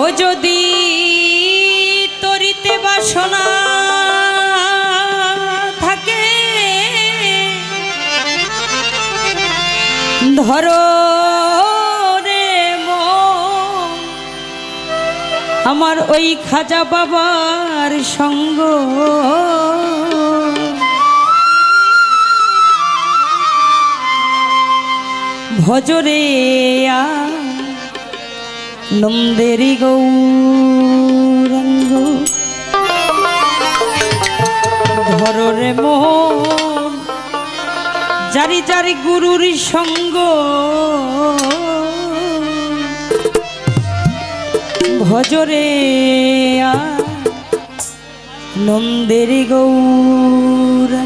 ও যদি তরিতে বাসনা থাকে ধরো রে আমার ওই খাজা বাবার সঙ্গ। ভজরে আ নন্দেরি গৌরঙ্গ। ধরে মোহন জারি জারি গুরুর সঙ্গ। ভজরে নন্দেরি গৌর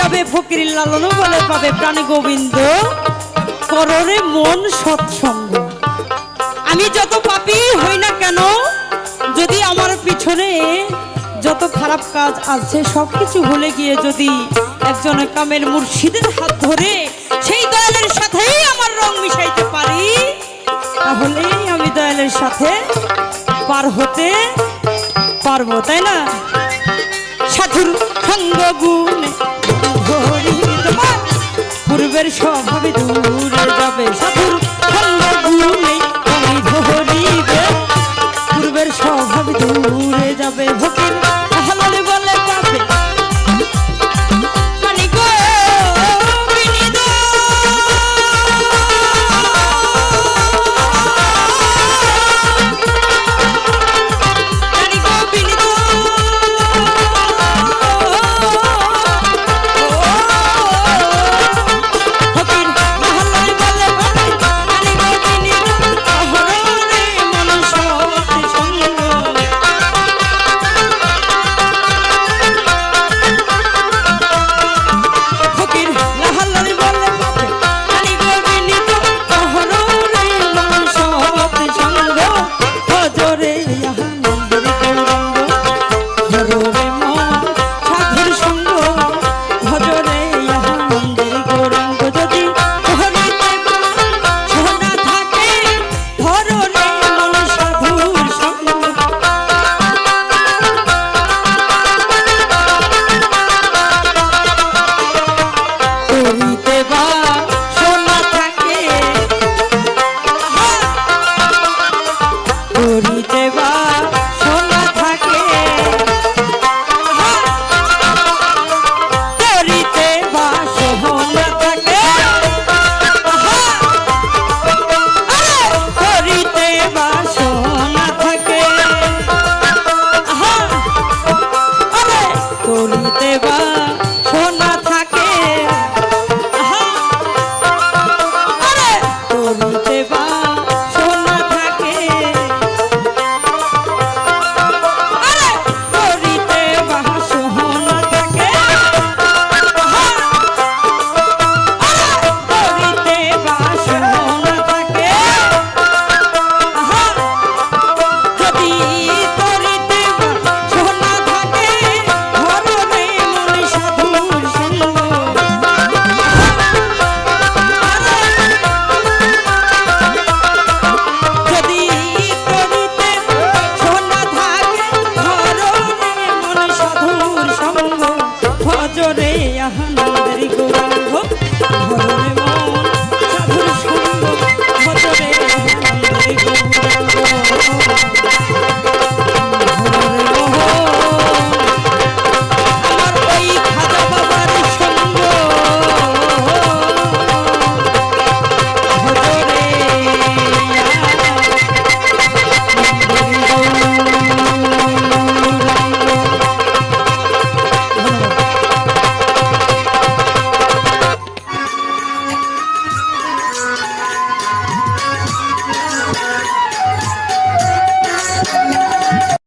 যাবে ফকির লালন বলে পাবে প্রাণী গোবিন্দ। কররে মন সৎসঙ্গ। আমি যত পাপি হই না কেন, যদি আমার পিছনে যত খারাপ কাজ আছে, সবকিছু ভুলে গিয়ে যদি একজন কামের মুর্শিদের হাত ধরে সেই দয়ালের সাথেই আমার রং মিশাইতে পারি, তাহলেই আমি দয়ালের সাথে পার হতে পারব, তাই না? সাধুর সঙ্গ গুণ পূর্বের স্বভাব দূরে যাবে। সাধুর পূর্বের স্বভাব দূরে যাবে। ভক্ত